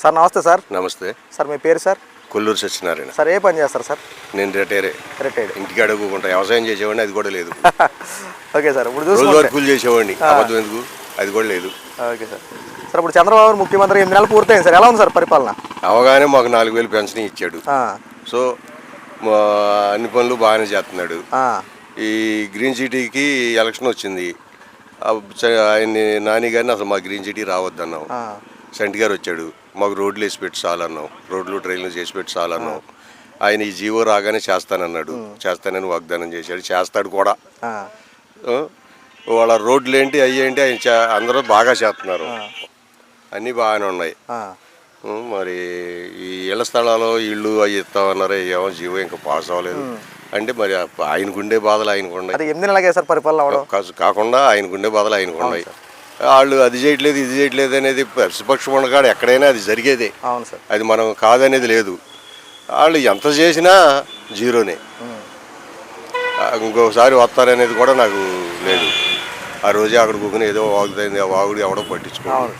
Sir నమస్తే sir. నమస్తే. Sir మీ పేరు సార్? కొల్లూరు సత్యనారాయణ. సార్ ఏ పని చేస్తారు సార్? నేను రిటైరే. రిటైర్డ్ ఇంటికి అడుగుకుంటా వ్యవసాయం చేసేవాడిని అది కూడా లేదు. ఓకే సార్ ఇప్పుడు వర్కులు చేసేవాడిని అబద్ధం ఎందుకు? అది కూడా లేదు. Okay sir. సార్ ఇప్పుడు చంద్రబాబు ముఖ్యమంత్రి ఎనిమిది నెలలు పూర్తయింది సార్? ఎలా ఉంది సార్ పరిపాలన? అవగానే మాకు నాలుగు వేలు పెన్షన్ ఇచ్చాడు. సో మా అన్ని పనులు బాగానే చేస్తున్నాడు. ఈ గ్రీన్ సిటీకి ఎలక్షన్ వచ్చింది. ఆయన్ని నాని గారిని అసలు మా గ్రీన్ సిటీ రావద్దన్నాం. సెంటి గారు వచ్చాడు. మాకు రోడ్లు వేసి పెట్టి చాలన్నాం రోడ్లు ట్రైన్లు చేసి పెట్టి చాలన్నాం ఆయన ఈ జీవో రాగానే చేస్తానన్నాడు. చేస్తానని వాగ్దానం చేశాడు. చేస్తాడు కూడా? వాళ్ళ రోడ్లు ఏంటి అవి ఏంటి ఆయన అందరూ బాగా చేస్తున్నారు. అన్నీ బాగానే ఉన్నాయి. మరి ఈ ఇళ్ళ స్థలాలు ఇళ్ళు అవి ఇస్తామన్నారు ఏమో జీవో ఇంకా పాస్ అవ్వలేదు. అంటే మరి ఆయనకుండే బాధలు ఆయనకు ఉన్నాయి అది ఎనిమిది నెలలకే సార్ పరిపాలన కాకుండా ఆయనకుండే బాధలు ఆయనకు ఉన్నాయి వాళ్ళు అది చేయట్లేదు ఇది చేయట్లేదు అనేది ప్రతిపక్షం ఉండగాడ ఎక్కడైనా అది జరిగేదే. అవును సార్. అది మనం కాదనేది లేదు. వాళ్ళు ఎంత చేసినా జీరోనే. ఇంకోసారి వస్తారనేది కూడా నాకు లేదు. ఆ రోజే అక్కడ కూకుని ఏదో వాగుతుంది ఆ వాగుడు ఎవడో పట్టించుకోవాలి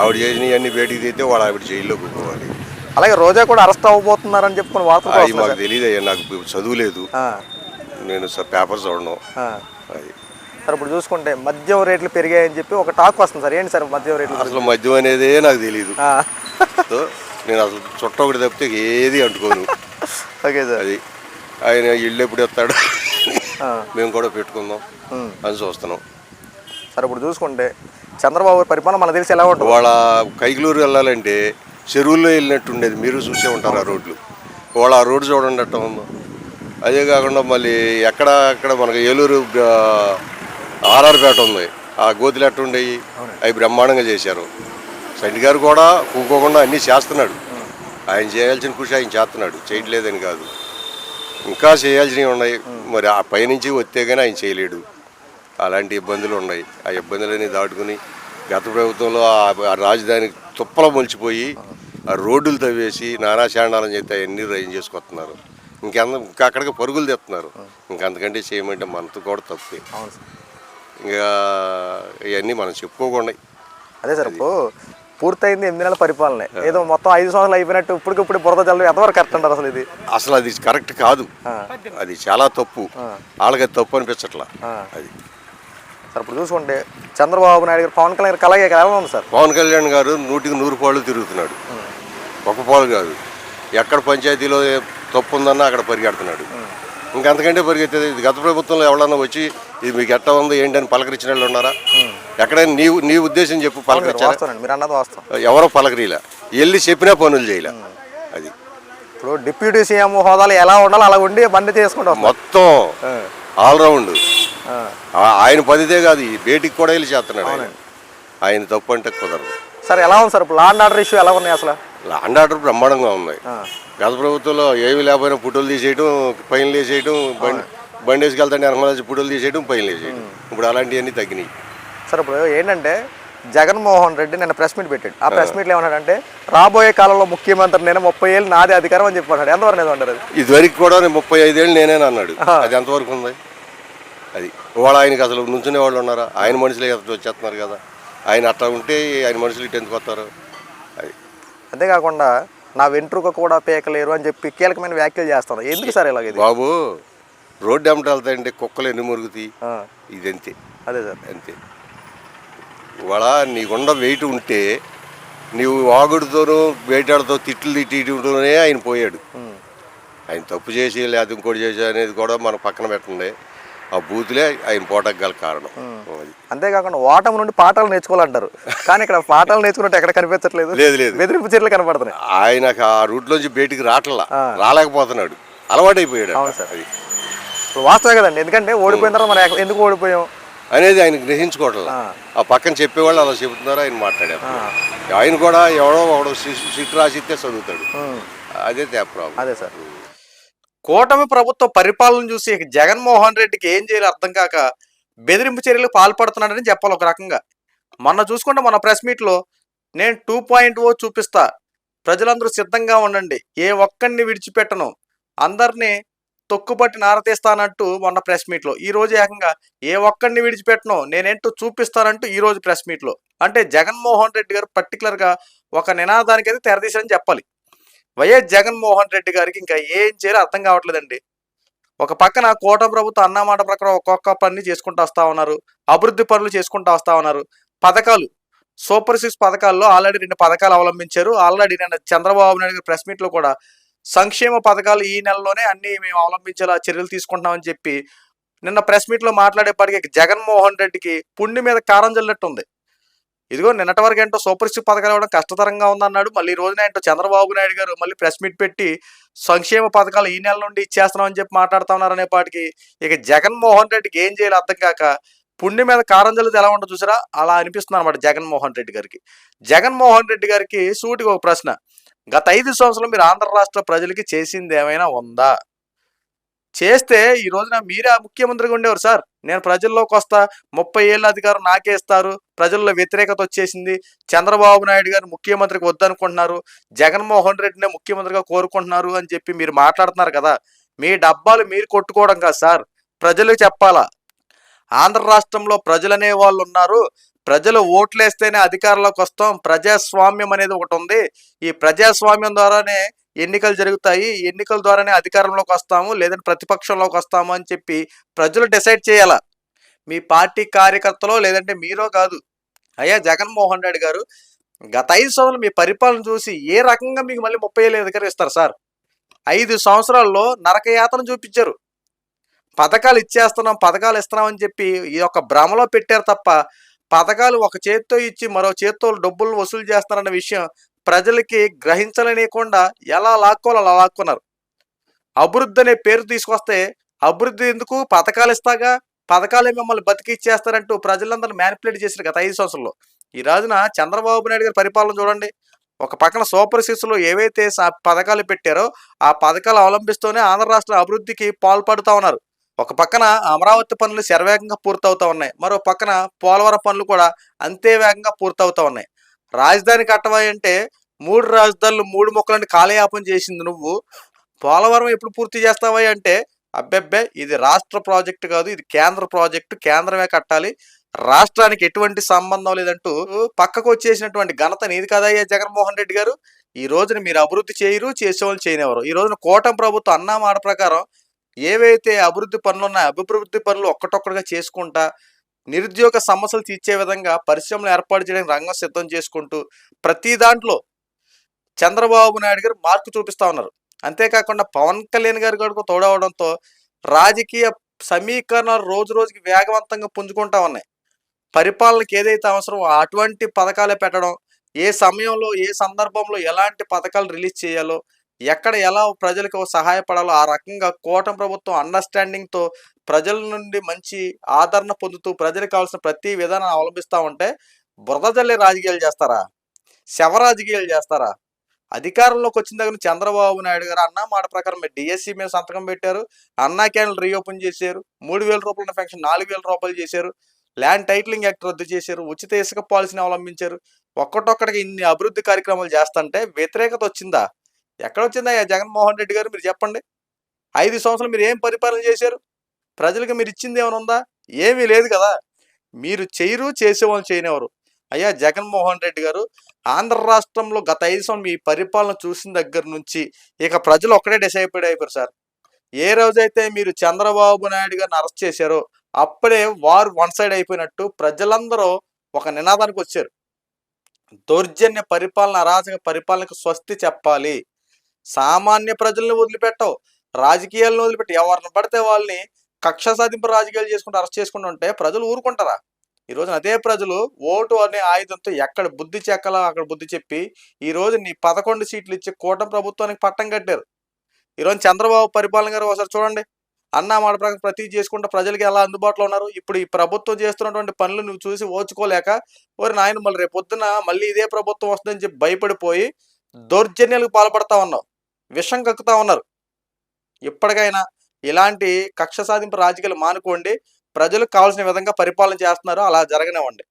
ఆవిడ చేసినవన్నీ బయటికి తీస్తే వాళ్ళు ఆవిడ జైల్లో కూకోవాలి. అలాగే రోజా కూడా అరెస్ట్ అవ్వబోతున్నారని చెప్పుకొని అవి వస్తున్నాయి మాకు. తెలియదు నాకు చదువు లేదు. నేను పేపర్ చూడను. అది సార్ ఇప్పుడు చూసుకుంటే మద్యం రేట్లు పెరిగాయని చెప్పి ఒక టాక్ వస్తుంది సార్. ఏంటి సార్ మద్యం రేట్లు? అసలు మద్యం అనేదే నాకు తెలియదు నేను అసలు చుట్ట ఒకటి తప్పితే ఏది అంటుకోను. Okay sir. అది ఆయన ఇల్లు ఎప్పుడు ఆ. మేము కూడా పెట్టుకుందాం. అని చూస్తున్నాం. సార్ ఇప్పుడు చూసుకుంటే చంద్రబాబు పరిపాలన మనకు తెలిసి ఎలా ఉంటుంది? వాళ్ళ కైకలూరు వెళ్ళాలంటే చెరువుల్లో వెళ్ళినట్టు ఉండేది. మీరు చూసే ఉంటారు ఆ రోడ్లు. వాళ్ళ ఆ రోడ్డు చూడండి అట్ట ఉందో. అదే కాకుండా మళ్ళీ ఎక్కడ అక్కడ మనకు ఏలూరు ఆర్ఆర్పేట ఉంది. ఆ గోతులు ఎట్ట ఉండేవి అవి బ్రహ్మాండంగా చేశారు. సంటి గారు కూడా కూకోకుండా అన్నీ చేస్తున్నాడు. ఆయన చేయాల్సిన కృషి ఆయన చేస్తున్నాడు. చేయట్లేదని కాదు. ఇంకా చేయాల్సినవి ఉన్నాయి. మరి ఆ పైనుంచి వస్తే కానీ ఆయన చేయలేడు. అలాంటి ఇబ్బందులు ఉన్నాయి. ఆ ఇబ్బందులన్నీ దాటుకుని గత ప్రభుత్వంలో ఆ- రాజధాని తుప్పల మొలిచిపోయి ఆ రోడ్డులు తవ్వేసి నానా శాండాలం చేస్తే అవన్నీ రైన్ చేసుకొస్తున్నారు. ఇంకెంత ఇంకా అక్కడికి పరుగులు తెస్తున్నారు ఇంకంతకంటే చేయమంటే మనతో కూడా తప్పే. ఇంకా ఇవన్నీ మనం చెప్పుకోకుండా అదే సార్ ఇప్పుడు పూర్తయింది ఎనిమిది నెలల పరిపాలన. ఏదో మొత్తం ఐదు సంవత్సరాలు అయిపోయినట్టు ఇప్పటికిప్పుడు బురద జల్లు ఎంతవరకు కరెక్ట్ అంటారు అసలు ఇది? అసలు అది కరెక్ట్ కాదు. అది చాలా తప్పు. వాళ్ళకి తప్పు అనిపించట్లా. అది. సార్ ఇప్పుడు చూసుకుంటే చంద్రబాబు నాయుడు గారు పవన్ కళ్యాణ్ గారు కలగే ఎలా ఉంది సార్? పవన్ కళ్యాణ్ గారు నూటికి నూరు పాళ్ళు తిరుగుతున్నాడు. ఒక పాలు కాదు. ఎక్కడ పంచాయతీలో తప్పు ఉందన్నా అక్కడ పరిగెడుతున్నాడు. ఇంకంతకంటే పరిగెత్తేది ఇది గత ప్రభుత్వంలో ఎవరన్నా వచ్చి ఇది మీకు ఎట్లా ఉంది ఏంటని పలకరించిన వాళ్ళు ఉన్నారా? ఎక్కడైనా నీ నీ ఉద్దేశం చెప్పు పలకరించారా? ఎవరో పలకరీలా. వెళ్ళి చెప్పినా పనులు చేయలే. అది. ఇప్పుడు డిప్యూటీ సీఎం హోదాలో ఎలా ఉండాలో అలా ఉండి బండి చేసుకుంటూ మొత్తం ఆల్రౌండ్. ఆయన పదిదే కాదు ఈ బేటికి కూడా వెళ్ళి చేస్తున్నాడు ఆయన. తప్పు అంటే కుదరదు. సార్ ఎలా ఉంది సార్? ఇప్పుడు లా అండ్ ఆర్డర్ ఇష్యూ ఎలా ఉన్నాయి అసలు? లాండ్ ఆర్డర్ బ్రహ్మాండంగా ఉన్నాయి. గత ప్రభుత్వంలో ఏమీ లేకపోయినా పుట్టులు తీసేయటం పైన వేసేయటం బండి బండి వేసుకెళ్తాంటే వెనకాల పుట్టులు తీసేయటం పైన వేసేయటం ఇప్పుడు అలాంటివన్నీ తగ్గినాయి. సార్ ఇప్పుడు ఏంటంటే జగన్మోహన్ రెడ్డి నిన్న ప్రెస్ మీట్ పెట్టాడు. ఆ ప్రెస్ మీట్లో ఏమన్నాడంటే రాబోయే కాలంలో ముఖ్యమంత్రి నేను ముప్పై ఏళ్ళు నాదే అధికారం అని చెప్పాడు ఎంతవరకు అది? ఇదివరకు కూడా నేను ముప్పై ఐదేళ్ళు నేనే అన్నాడు. అది ఎంతవరకు ఉంది? అది ఇవాళ ఆయనకి అసలు నుంచునే వాళ్ళు ఉన్నారా? ఆయన మనుషులే వచ్చేస్తున్నారు కదా. ఆయన అట్లా ఉంటే ఆయన మనుషులు ఇటు ఎందుకు వస్తారు? అది. అంతేకాకుండా నా వెంట్రుక కూడా పీకలేరు అని చెప్పి కీలకమైన వ్యాఖ్యలు చేస్తాను ఎందుకు సార్ ఇలాగ ఇది? బాబు రోడ్డు ఎమ్మట వెళ్తాయంటే కుక్కలు ఎన్ని మురుగుతాయి? ఇది అంతే అదే సార్. అంతే. ఇవాళ నీకుండా వెయిట్ ఉంటే నీవు వాగుడుతోనూ వేటాడుతో తిట్లు తిట్టితోనే ఆయన పోయాడు. ఆయన తప్పు చేసి లేదా ఇంకోటి చేసి అనేది కూడా మనం పక్కన పెట్టండి. ఆ బూతులే ఆయన పోటకు గల కారణం. అంతేకాకుండా ఓటమి నుండి పాఠాలు నేర్చుకోవాలంటారు. కానీ ఇక్కడ పాఠాలు నేర్చుకున్నట్టు ఎక్కడ కనిపించట్లేదు. లేదు లేదు. బెదిరింపు చర్యలు కనపడుతున్నాయి ఆయనకు ఆ రూట్లోంచి బయటికి రావట్లా రాలేకపోతున్నాడు. అలవాటైపోయాడు అవును సార్. అది. వాస్తవే కదండి. ఎందుకంటే ఓడిపోయిన తర్వాత మనం ఎందుకు ఓడిపోయాం? అనేది ఆయన గ్రహించుకోవట్లా. ఆ. పక్కన చెప్పేవాళ్ళు అలా చెబుతున్నారు ఆయన మాట్లాడారు. ఆయన కూడా ఎవడో ఒకడు సిట్ రాసిస్తే చదువుతాడు. అదే ప్రాబ్లం. అదే సార్. కూటమి ప్రభుత్వ పరిపాలన చూసి జగన్మోహన్ రెడ్డికి ఏం చేయాలో అర్థం కాక బెదిరింపు చర్యలు పాల్పడుతున్నాడని చెప్పాలి ఒక రకంగా. మొన్న చూసుకుంటే మన ప్రెస్ మీట్లో నేను టూ పాయింట్ ఓ చూపిస్తా. ప్రజలందరూ సిద్ధంగా ఉండండి. ఏ ఒక్కడిని విడిచిపెట్టను. అందరినీ తొక్కుపట్టి నారతీస్తానంటూ మొన్న ప్రెస్ మీట్లో ఈ రోజు ఏకంగా ఏ ఒక్కడిని విడిచిపెట్టను నేనేంటో చూపిస్తానంటూ ఈ రోజు ప్రెస్ మీట్లో అంటే జగన్మోహన్ రెడ్డి గారు పర్టికులర్గా ఒక నినాదానికి అయితే తెరదీశారని చెప్పాలి. వైఎస్ జగన్మోహన్ రెడ్డి గారికి ఇంకా ఏం చేయాలో అర్థం కావట్లేదండి. ఒక పక్కన కోట ప్రభుత్వం అన్నమాట ప్రకారం ఒక్కొక్క పని చేసుకుంటూ వస్తా ఉన్నారు. అభివృద్ధి పనులు చేసుకుంటూ వస్తా ఉన్నారు. పథకాలు సూపర్ సిక్స్ పథకాల్లో ఆల్రెడీ రెండు పథకాలు అవలంబించారు. ఆల్రెడీ నిన్న చంద్రబాబు నాయుడు గారి ప్రెస్ మీట్లో కూడా సంక్షేమ పథకాలు ఈ నెలలోనే అన్ని మేము అవలంబించేలా చర్యలు తీసుకుంటున్నామని చెప్పి నిన్న ప్రెస్ మీట్లో మాట్లాడేప్పటికీ జగన్మోహన్ రెడ్డికి పుండి మీద కారం జల్లినట్టు ఉంది ఇదిగో నిన్నటి వరకు ఏంటో సూపర్ సిక్స్ పథకాలు ఇవ్వడం కష్టతరంగా ఉందన్నాడు. మళ్ళీ ఈ రోజున ఏంటో చంద్రబాబు నాయుడు గారు మళ్ళీ ప్రెస్ మీట్ పెట్టి సంక్షేమ పథకాలు ఈ నెల నుండి ఇచ్చేస్తున్నామని చెప్పి మాట్లాడుతా ఉన్నారు ఇక జగన్మోహన్ రెడ్డికి ఏం చేయాలి అర్థం కాక పుణ్యం మీద కారం ఎలా ఉండదు చూసారా? అలా అనిపిస్తుంది అనమాట జగన్మోహన్ రెడ్డి గారికి. జగన్మోహన్ రెడ్డి గారికి సూటికి ఒక ప్రశ్న. గత ఐదు సంవత్సరాలు మీరు ఆంధ్ర రాష్ట్ర ప్రజలకి చేసింది ఏమైనా ఉందా? చేస్తే ఈ రోజున మీరే ముఖ్యమంత్రిగా ఉండేవారు సార్. నేను ప్రజల్లోకి వస్తా ముప్పై ఏళ్ళ అధికారం నాకే ఇస్తారు ప్రజల్లో వ్యతిరేకత వచ్చేసింది చంద్రబాబు నాయుడు గారు ముఖ్యమంత్రికి వద్దనుకుంటున్నారు జగన్మోహన్ రెడ్డినే ముఖ్యమంత్రిగా కోరుకుంటున్నారు అని చెప్పి మీరు మాట్లాడుతున్నారు కదా మీ డబ్బాలు మీరు కొట్టుకోవడం కాదు సార్ ప్రజలు చెప్పాలా? ఆంధ్ర రాష్ట్రంలో ప్రజలనే వాళ్ళు ఉన్నారు ప్రజలు ఓట్లేస్తేనే అధికారంలోకి వస్తాం ప్రజాస్వామ్యం అనేది ఒకటి ఉంది ఈ ప్రజాస్వామ్యం ద్వారానే ఎన్నికలు జరుగుతాయి. ఎన్నికల ద్వారానే అధికారంలోకి వస్తాము. లేదంటే ప్రతిపక్షంలోకి వస్తాము అని చెప్పి ప్రజలు డిసైడ్ చేయాలా? మీ పార్టీ కార్యకర్తలో లేదంటే మీరో కాదు. అయ్యా జగన్మోహన్ రెడ్డి గారు గత ఐదు సంవత్సరాలు మీ పరిపాలన చూసి ఏ రకంగా మీకు మళ్ళీ ముప్పై ఏళ్ళు అధికారం ఇస్తారు సార్? ఐదు సంవత్సరాల్లో నరకయాతన చూపించారు. పథకాలు ఇచ్చేస్తున్నాం పథకాలు ఇస్తున్నాం అని చెప్పి ఈ యొక్క భ్రమలో పెట్టారు తప్ప పథకాలు ఒక చేత్తో ఇచ్చి మరో చేత్తో డబ్బులు వసూలు చేస్తున్నారన్న విషయం ప్రజలకి గ్రహించలేనియకుండా ఎలా లాక్కోవాలో అలా లాక్కున్నారు. అభివృద్ధి అనే పేరు తీసుకొస్తే అభివృద్ధి ఎందుకు? పథకాలు ఇస్తాగా? పథకాలే మిమ్మల్ని బతికిచ్చేస్తారంటూ ప్రజలందరూ మ్యానిపులేట్ చేసిన గత ఐదు సంవత్సరంలో ఈ రోజున చంద్రబాబు నాయుడు గారి పరిపాలన చూడండి. ఒక పక్కన సూపర్ సిక్స్లో ఏవైతే పథకాలు పెట్టారో ఆ పథకాలు అవలంబిస్తూనే ఆంధ్ర రాష్ట్ర అభివృద్ధికి పాల్పడుతూ ఉన్నారు. ఒక పక్కన అమరావతి పనులు శరవేగంగా పూర్తవుతూ ఉన్నాయి. మరో పక్కన పోలవరం పనులు కూడా అంతే వేగంగా పూర్తవుతూ ఉన్నాయి. రాజధాని కట్టవా అంటే మూడు రాజధానులు మూడు మొక్కలని కాలయాపం చేసింది నువ్వు. పోలవరం ఎప్పుడు పూర్తి చేస్తావా అంటే అబ్బెబ్బే ఇది రాష్ట్ర ప్రాజెక్టు కాదు ఇది కేంద్ర ప్రాజెక్టు కేంద్రమే కట్టాలి. రాష్ట్రానికి ఎటువంటి సంబంధం లేదంటూ పక్కకు వచ్చేసినటువంటి ఘనత నీది కదయ్యా జగన్మోహన్ రెడ్డి గారు. ఈ రోజున మీరు అభివృద్ధి చేయరు చేసేవాళ్ళు చేయనివారు ఈ రోజున కోటం ప్రభుత్వం అన్న మాట ప్రకారం ఏవైతే అభివృద్ధి పనులు ఉన్నాయో అభివృద్ధి పనులు ఒక్కటొక్కటిగా చేసుకుంటా నిరుద్యోగ సమస్యలు తీర్చే విధంగా పరిశ్రమలు ఏర్పాటు చేయడానికి రంగం సిద్ధం చేసుకుంటూ ప్రతి దాంట్లో చంద్రబాబు నాయుడు గారు మార్పు చూపిస్తా ఉన్నారు. అంతేకాకుండా పవన్ కళ్యాణ్ గారు కూడా తోడవడంతో రాజకీయ సమీకరణాలు రోజు రోజుకి వేగవంతంగా పుంజుకుంటా ఉన్నాయి. పరిపాలనకి ఏదైతే అవసరమో అటువంటి పథకాలు పెట్టడం ఏ సమయంలో ఏ సందర్భంలో ఎలాంటి పథకాలు రిలీజ్ చేయాలో ఎక్కడ ఎలా ప్రజలకు సహాయపడాలో ఆ రకంగా కూటమి ప్రభుత్వం అండర్స్టాండింగ్తో ప్రజల నుండి మంచి ఆదరణ పొందుతూ ప్రజలకు కావాల్సిన ప్రతి విధానాన్ని అవలంబిస్తూ ఉంటే బురద జల్లే రాజకీయాలు చేస్తారా? శవ రాజకీయాలు చేస్తారా? అధికారంలోకి వచ్చిన దగ్గర చంద్రబాబు నాయుడు గారు అన్న మాట ప్రకారం డిఎస్సి మీద సంతకం పెట్టారు. అన్నా క్యాన్లు రీఓపెన్ చేశారు. మూడు వేల రూపాయల పెన్షన్ నాలుగు వేల రూపాయలు చేశారు. ల్యాండ్ టైటిలింగ్ యాక్ట్ రద్దు చేశారు. ఉచిత ఇసుక పాలసీని అవలంబించారు. ఒక్కటొక్కడికి ఇన్ని అభివృద్ధి కార్యక్రమాలు చేస్తుంటే వ్యతిరేకత వచ్చిందా? ఎక్కడ వచ్చిందా జగన్మోహన్ రెడ్డి గారు? మీరు చెప్పండి. ఐదు సంవత్సరాలు మీరు ఏం పరిపాలన చేశారు? ప్రజలకు మీరు ఇచ్చింది ఏమైనా ఉందా? ఏమీ లేదు కదా. మీరు చేయరు చేసేవాళ్ళు చేయనివారు అయ్యా జగన్మోహన్ రెడ్డి గారు ఆంధ్ర రాష్ట్రంలో గత ఐదు సంవత్సరం మీ పరిపాలన చూసిన దగ్గర నుంచి ఇక ప్రజలు ఒక్కడే డిసైడ్ అయిపోయారు సార్. ఏ రోజైతే మీరు చంద్రబాబు నాయుడు గారిని అరెస్ట్ చేశారో అప్పుడే వారు వన్ సైడ్ అయిపోయినట్టు ప్రజలందరూ ఒక నినాదానికి వచ్చారు. దౌర్జన్య పరిపాలన అరాచక పరిపాలనకు స్వస్తి చెప్పాలి. సామాన్య ప్రజల్ని వదిలిపెట్టవు. రాజకీయాలను వదిలిపెట్టి. ఎవరిని పడితే వాళ్ళని కక్ష సాధింపు రాజకీయాలు చేసుకుంటూ అరెస్ట్ చేసుకుంటూ ఉంటే ప్రజలు ఊరుకుంటారా? ఈ రోజున అదే ప్రజలు ఓటు అనే ఆయుధంతో ఎక్కడ బుద్ధి చెక్కలా అక్కడ బుద్ధి చెప్పి ఈ రోజు నీ పదకొండు సీట్లు ఇచ్చి కూటమి ప్రభుత్వానికి పట్టం కట్టారు. ఈరోజు చంద్రబాబు పరిపాలన గారు ఒకసారి చూడండి. అన్న మాట ప్రకారం ప్రతి చేసుకుంటూ ప్రజలకి ఎలా అందుబాటులో ఉన్నారు? ఇప్పుడు ఈ ప్రభుత్వం చేస్తున్నటువంటి పనులు నువ్వు చూసి ఓచుకోలేక ఓరి నాయన మళ్ళీ రేపు పొద్దున మళ్ళీ ఇదే ప్రభుత్వం వస్తుందని చెప్పి భయపడిపోయి దౌర్జన్యాలకు పాల్పడతా ఉన్నావు. విషం కక్కుతా ఉన్నారు. ఇప్పటికైనా ఇలాంటి కక్ష సాధింపు రాజకీయాలు మానుకోండి. ప్రజలకు కావాల్సిన విధంగా పరిపాలన చేస్తున్నారు. అలా జరగనివ్వండి.